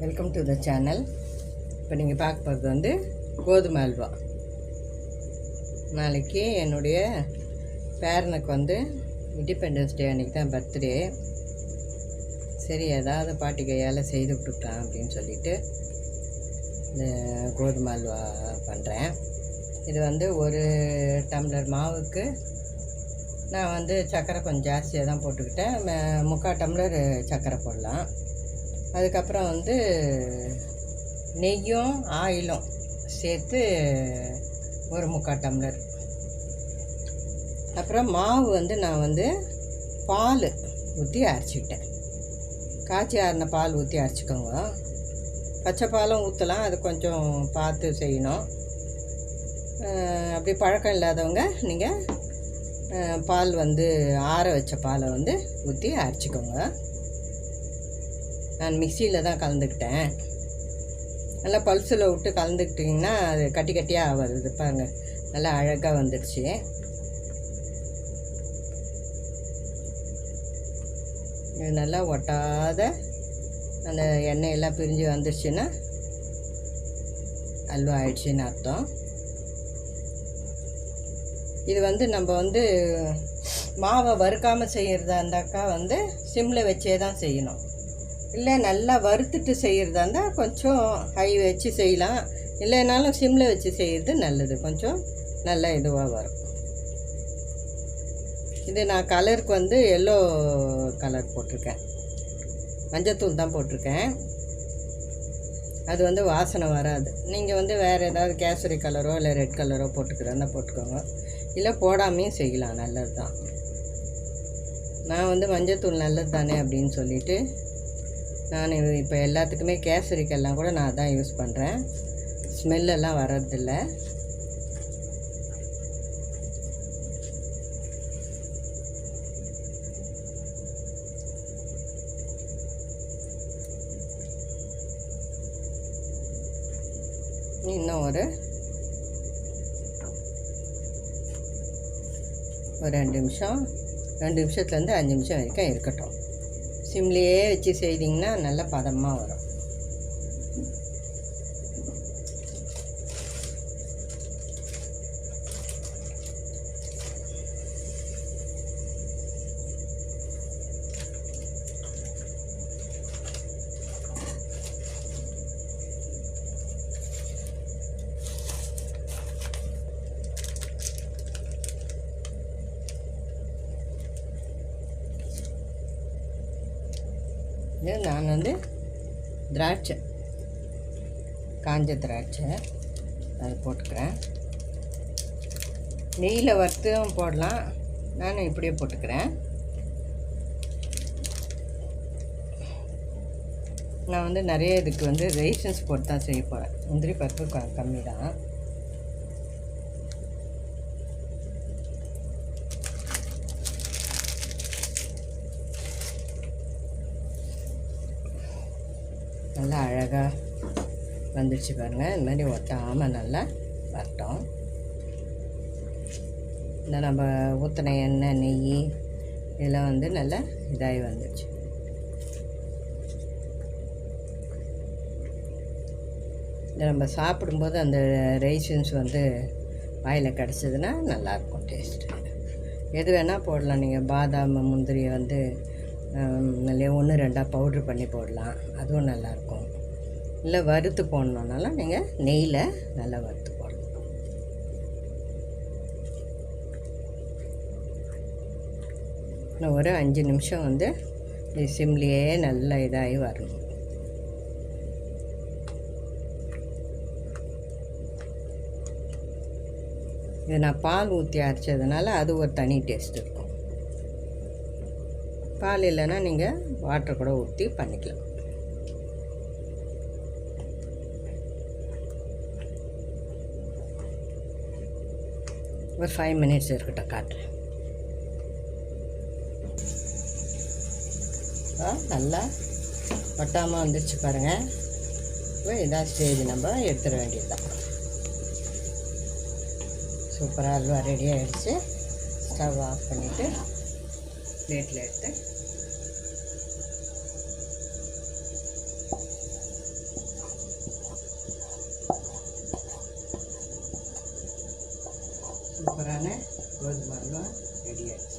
Welcome to the channel இப்போ நீங்கள் பார்க்க போகிறது வந்து கோதுமை அல்வா. நாளைக்கு என்னுடைய பேரனுக்கு வந்து இண்டிபெண்டன்ஸ் டே அன்றைக்கி தான் பர்த்டே சரி ஏதாவது பாட்டி கையால் செய்து விட்டுட்டான் அப்படின்னு சொல்லிட்டு இந்த கோதுமை அல்வா பண்ணுறேன் இது வந்து ஒரு டம்ளர் மாவுக்கு நான் வந்து சர்க்கரை கொஞ்சம் ஜாஸ்தியாக தான் போட்டுக்கிட்டேன் முக்கால் டம்ளர் சர்க்கரை போடலாம். அதுக்கப்புறம் வந்து நெய்யும் ஆயிலும் சேர்த்து ஒரு முக்கால் டம்ளர். அப்புறம் மாவு வந்து நான் வந்து பால் ஊற்றி அரைச்சிக்கிட்டேன். காய்ச்சி ஆறின பால் ஊற்றி அரைச்சிக்கோங்க. பச்சை பாலும் ஊற்றலாம் அது கொஞ்சம் பார்த்து செய்யணும். அப்படி பழக்கம் இல்லாதவங்க நீங்கள் பால் வந்து ஆற வச்ச பாலை வந்து ஊற்றி அரைச்சிக்கோங்க. நான் மிக்சியில் தான் கலந்துக்கிட்டேன். நல்லா பல்சில் விட்டு கலந்துக்கிட்டிங்கன்னா அது கட்டி கட்டியாக வருது பாருங்க. நல்லா அழகாக வந்துடுச்சு. இது நல்லா ஒட்டாத அந்த எண்ணெயெல்லாம் பிரிஞ்சு வந்துடுச்சுன்னா அல்வா ஆயிடுச்சுன்னு அர்த்தம். இது வந்து நம்ம வந்து மாவை வறுக்காமல் செய்கிறதா இருந்தாக்கா வந்து சிம்மில் வச்சே தான் செய்யணும். இல்லை நல்லா வறுத்துட்டு செய்கிறதா இருந்தால் கொஞ்சம் ஹை வச்சு செய்யலாம். இல்லைனாலும் சிம்மில் வச்சு செய்கிறது நல்லது. கொஞ்சம் நல்ல இதுவாக வரும். இது நான் கலருக்கு வந்து எல்லோ கலர் போட்டிருக்கேன். மஞ்சத்தூள் தான் போட்டிருக்கேன். அது வந்து வாசனை வராது. நீங்கள் வந்து வேறு ஏதாவது கேசரி கலரோ இல்லை ரெட் கலரோ போட்டுக்கிறதா போட்டுக்கோங்க. இல்லை போடாமையும் செய்யலாம். நல்லது தான் நான் வந்து மஞ்சத்தூள் நல்லது தானே அப்படின்னு சொல்லிவிட்டு நான் இப்போ எல்லாத்துக்குமே கேசரிக்கெல்லாம் கூட நான் தான் யூஸ் பண்ணுறேன் ஸ்மெல்லெல்லாம் வர்றதில்ல. இன்னும் ஒரு ஒரு ரெண்டு நிமிஷம் ரெண்டு நிமிஷத்துலேருந்து அஞ்சு நிமிஷம் வரைக்கும் இருக்கட்டும். சிம்லேயே வச்சு செய்திங்கன்னா நல்ல பதமாக வரும். இது நான் வந்து திராட்சை காஞ்ச திராட்சை அது போட்டுக்கிறேன். நெய்யில் வறுத்தும் போடலாம். நான் இப்படியே போட்டுக்கிறேன். நான் வந்து நிறைய இதுக்கு வந்து ரைசன்ஸ் போட்டு தான் செய்ய போகிறேன் முந்திரி பருப்பு க கம்மி தான் நல்லா அழகாக வந்துடுச்சு பாருங்கள் இந்த மாதிரி ஒட்டாமல் நல்லா வரட்டும் இந்த நம்ம ஊற்றின எண்ணெய் நெய் இதெல்லாம் வந்து நல்லா இதாகி வந்துடுச்சு இதை நம்ம சாப்பிடும்போது அந்த ரைசன்ஸ் வந்து வாயில் கிடச்சதுன்னா நல்லாயிருக்கும் டேஸ்ட்டு. எது வேணால் போடலாம். நீங்கள் பாதாம் முந்திரியை வந்து ஒன்று ரெண்டாக பவுட்ரு பண்ணி போடலாம். அதுவும் நல்லாயிருக்கும். இல்லை வறுத்து போடணுன்னாலும் நீங்கள் நெய்யில் நல்லா வறுத்து போடலாம். இன்னும் ஒரு அஞ்சு நிமிஷம் வந்து இது சிம்லேயே நல்லா இதாகி வரணும். இது நான் பால் ஊற்றி அரைச்சதுனால அது ஒரு தனி டேஸ்ட் இருக்கும். பால் இல்லைன்னா நீங்கள் வாட்டர் கூட ஊற்றி பண்ணிக்கலாம். ஒரு ஃபைவ் மினிட்ஸ் இருக்கட்டும் காட்டுறேன். ஆ, நல்லா ஒட்டாமல் வந்துருச்சு பாருங்கள் இப்போ இதான் ஸ்டேஜ் நம்ம எடுத்துட வேண்டியது தான் சூப்பராக அல்வா ரெடி ஆகிடுச்சு ஸ்டவ் ஆஃப் பண்ணிவிட்டு ಪ್ಲೇಟ್ಲಿ ಇಟ್ಟೆ சூப்பரான கோதுமை அல்வா ரெடி ஆச்சு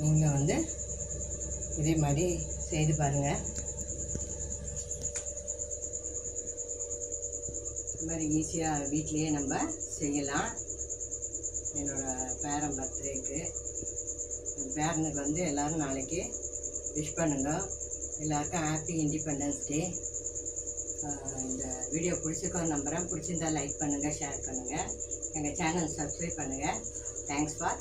நீங்கள் வந்து இதே மாதிரி செய்து பாருங்கள் மாதிரி ஈஸியாக வீட்லேயே நம்ம செய்யலாம். என்னோடய பேரன் பர்த்டேக்கு. பேரனுக்கு வந்து எல்லோரும் நாளைக்கு விஷ் பண்ணுங்க. எல்லாருக்கும் ஹாப்பி இண்டிபெண்டன்ஸ் டே. இந்த வீடியோ பிடிச்சிக்கோ நம்புகிறேன் பிடிச்சிருந்தா லைக் பண்ணுங்கள் ஷேர் பண்ணுங்கள் எங்கள் சேனல் சப்ஸ்கிரைப் பண்ணுங்கள் தேங்க்ஸ் ஃபார்